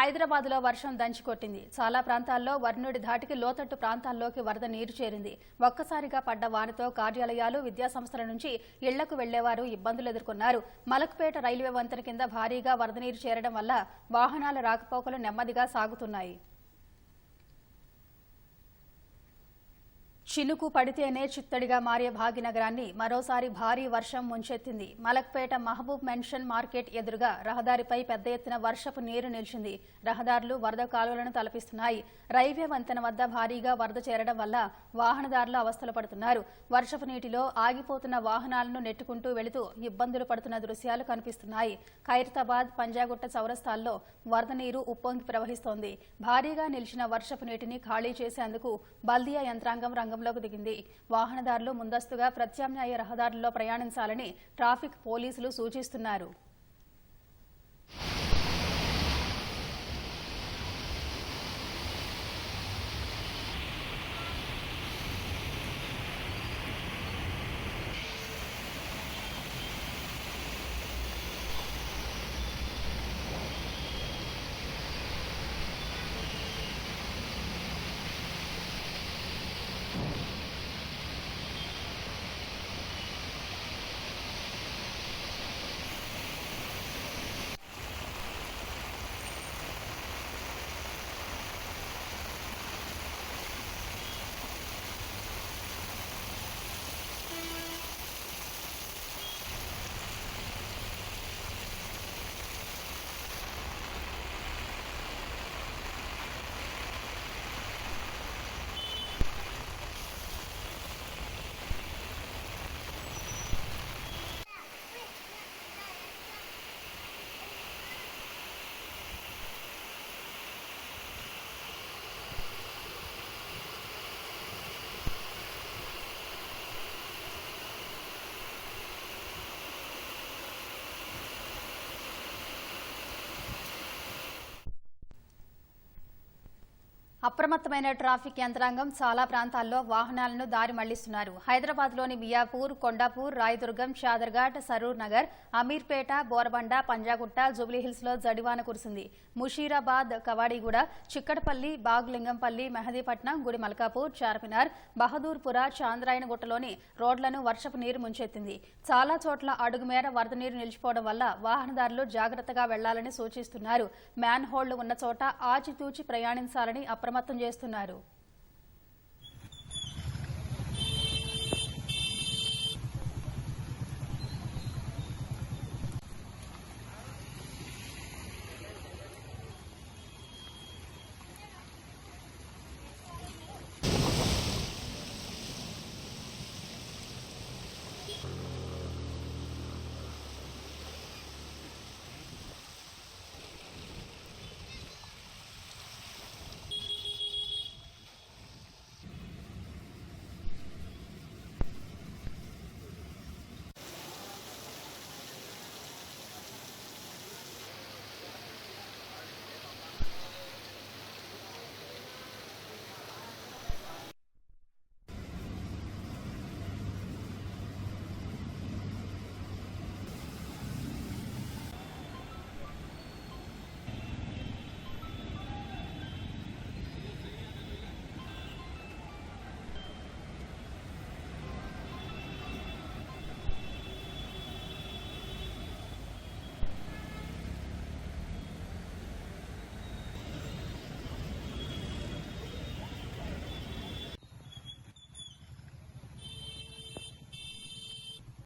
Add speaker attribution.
Speaker 1: హైదరాబాద్లో వర్షం దంచికొట్టింది చాలా ప్రాంతాల్లో వర్ణుడి ధాటికి లోతట్టు ప్రాంతాల్లోకి వరద నీరు చేరింది. ఒక్కసారిగా పడ్డ వానతో కార్యాలయాలు విద్యాసంస్థల నుంచి ఇళ్ళకు వెళ్ళేవారు ఇబ్బందులు ఎదుర్కొన్నారు. మలక్పేట రైల్వే వంతెన కింద భారీగా వరద నీరు చేరడం వల్ల వాహనాల రాకపోకలు నెమ్మదిగా సాగుతున్నాయి. చినుకు పడితేనే చిత్తడిగా మారే భాగ్యనగరాన్ని మరోసారి భారీ వర్షం ముంచెత్తింది. మలక్పేట మహబూబ్ మెన్షన్ మార్కెట్ ఎదురుగా రహదారిపై పెద్ద ఎత్తున వర్షపు నీరు నిలిచింది. రహదారులు వరద కాలువలను తలపిస్తున్నాయి. రైల్వే వంతెన వద్ద భారీగా వరద చేరడం వల్ల వాహనదారులు అవస్థలు పడుతున్నారు. వర్షపు నీటిలో ఆగిపోతున్న వాహనాలను నెట్టుకుంటూ వెళుతూ ఇబ్బందులు పడుతున్న దృశ్యాలు కనిపిస్తున్నాయి. ఖైరతాబాద్ పంజాగుట్ట చౌరస్తాల్లో వరద నీరు ఉప్పొంగి ప్రవహిస్తోంది. భారీగా నిలిచిన వర్షపు నీటిని ఖాళీ చేసేందుకు బల్దియా యంత్రాంగం రంగం రంగంలోకి దిగింది. వాహనదారులు ముందస్తుగా ప్రత్యామ్నాయ రహదారుల్లో ప్రయాణించాలని ట్రాఫిక్ పోలీసులు సూచిస్తున్నారు. అప్రమత్తమైన ట్రాఫిక్ యంత్రాంగం చాలా ప్రాంతాల్లో వాహనాలను దారి మళ్ళిస్తున్నారు. హైదరాబాద్లోని మియాపూర్ కొండాపూర్ రాయదుర్గం షాదర్ఘాట్ సరూర్ నగర్ అమీర్పేట బోరబండ పంజాగుట్ట జూబ్లీహిల్స్లో జడివాన కురిసింది. ముషీరాబాద్ కవాడిగూడ చిక్కడపల్లి బాగ్లింగంపల్లి మెహదీపట్నం గుడి మల్కాపూర్ చార్మినార్ బహదూర్పుర చాంద్రాయణగుట్టలోని రోడ్లను వర్షపు నీరు ముంచెత్తింది. చాలా చోట్ల అడుగుమేర వరద నీరు నిలిచిపోవడం వల్ల వాహనదారులు జాగ్రత్తగా వెళ్ళాలని సూచిస్తున్నారు. మ్యాన్ హోళ్ళు ఉన్న చోట ఆచితూచి ప్రయాణించాలని అప్రమత్తం చేస్తున్నారు.